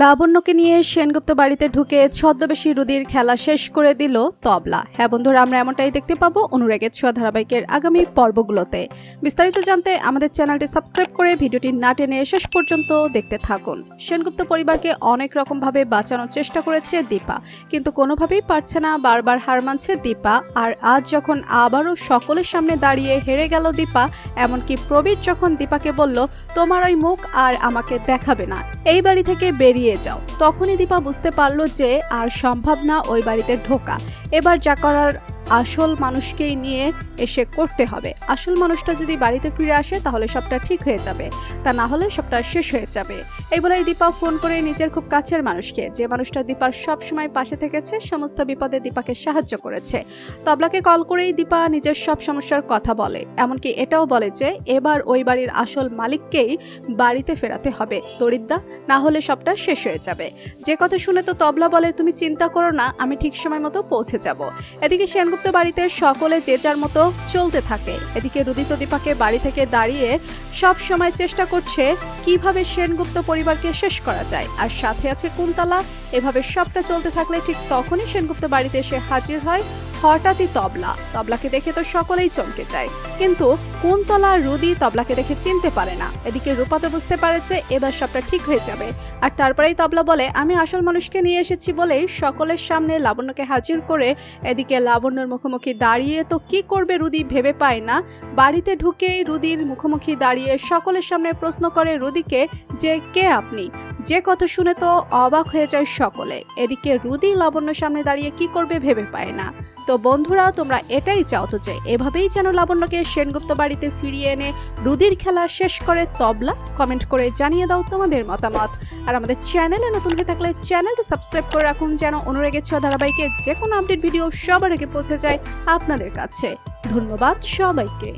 লাবণ্যকে নিয়ে সেনগুপ্ত বাড়িতে ঢুকে ছদ্মবেশী রুদির খেলা শেষ করে দিল তবলা। হ্যাঁ বন্ধুরা, আমরা এমনটাই দেখতে পাবো অনুরাগের ছোঁয়া ধারাবাহিকের আগামী পর্বগুলোতে। বিস্তারিত জানতে আমাদের চ্যানেলটি সাবস্ক্রাইব করে ভিডিওটি না টেনে শেষ পর্যন্ত দেখতে থাকুন। সেনগুপ্ত পরিবারকে অনেক রকমভাবে বাঁচানোর চেষ্টা করেছে দীপা, কিন্তু কোনোভাবেই পারছে না বারবার হার মানছে দীপা। আর আজ যখন আবারও সকলের সামনে দাঁড়িয়ে হেরে গেল দীপা, এমনকি প্রবীর যখন দীপাকে বলল, তোমার ওই মুখ আর আমাকে দেখাবে না। এই বাড়ি থেকে বেরিয়ে যাও। তখনই দীপা বুঝতে পারল যে আর সম্ভব না ওই বাড়িতে ঢোকা। এবার যা করার আসল মানুষকেই নিয়ে এসে করতে হবে। আসল মানুষটা যদি বাড়িতে ফিরে আসে, তাহলে সবটা ঠিক হয়ে যাবে। তা না হলে সবটা শেষ হয়ে যাবে। এই বলেই দীপা ফোন করে নিজের খুব কাছের মানুষকে। যে মানুষটা দীপার সব সময় পাশে থেকেছে, সমস্ত বিপদে দীপাকে সাহায্য করেছে। তবলাকে কল করেই দীপা নিজের সব সমস্যার কথা বলে। এমনকি এটাও বলে যে, এবার ওই বাড়ির আসল মালিককেই বাড়িতে ফেরাতে হবে। তরিদ্দা না হলে সবটা শেষ হয়ে যাবে। যে কথা শুনে তো তবলা বলে, তুমি চিন্তা করো না, আমি ঠিক সময় মতো পৌঁছে যাব। এদিকে সেনগুপ্ত বাড়িতে সকলে যে যার মতো চলতে থাকে। এদিকে রুদিত দীপাকে বাড়ি থেকে দাঁড়িয়ে সব সময় চেষ্টা করছে কীভাবে সেনগুপ্ত পরিবারকে শেষ করা যায়? আর সাথে আছে কুন্তলা। এভাবে সবটা চলতে থাকলে ঠিক তখনই সেনগুপ্ত বাড়িতে এসে হাজির হয় হঠাৎই তবলা। তবলাকে দেখে তো সকলেই চমকে যায়। কিন্তু কুন্তলা রুদি তবলাকে দেখে চিনতে পারে না। এদিকে রূপা তো বুঝতে পারে যে এবার সবটা ঠিক হয়ে যাবে। আর তারপরেই তবলা বলে, আমি আসল মানুষকে নিয়ে এসেছি বলেই সকলের সামনে লাবণ্যকে হাজির করে এদিকে লাবণ্যর মুখোমুখি দাঁড়িয়ে তো কি করবে রুদি ভেবে পায় না। বাড়িতে ঢুকেই রুদির মুখোমুখি দাঁড়িয়ে সকলের সামনে প্রশ্ন করে রুদিকে যে কে আপনি? যে কথা শুনে তো অবাক হয়ে যায় সকলে। এদিকে রুদি লাবণ্যর সামনে দাঁড়িয়ে কি করবে ভেবে পায় না। তো বন্ধুরা, তোমরা এটাই চাও তো যে, এভাবেই যেন লাবণ্যকে সেনগুপ্ত বাড়িতে ফিরিয়ে এনে রুদির খেলা শেষ করে তবলা কমেন্ট করে জানিয়ে দাও তোমাদের মতামত। আর আমাদের চ্যানেলে নতুন হয়ে থাকলে চ্যানেলটা সাবস্ক্রাইব করে রাখুন যেন অনুরেগের ছ ধারাবাহিকে যে কোনো আপডেট ভিডিও সবার আগে পৌঁছে যায় আপনাদের কাছে। ধন্যবাদ সবাইকে।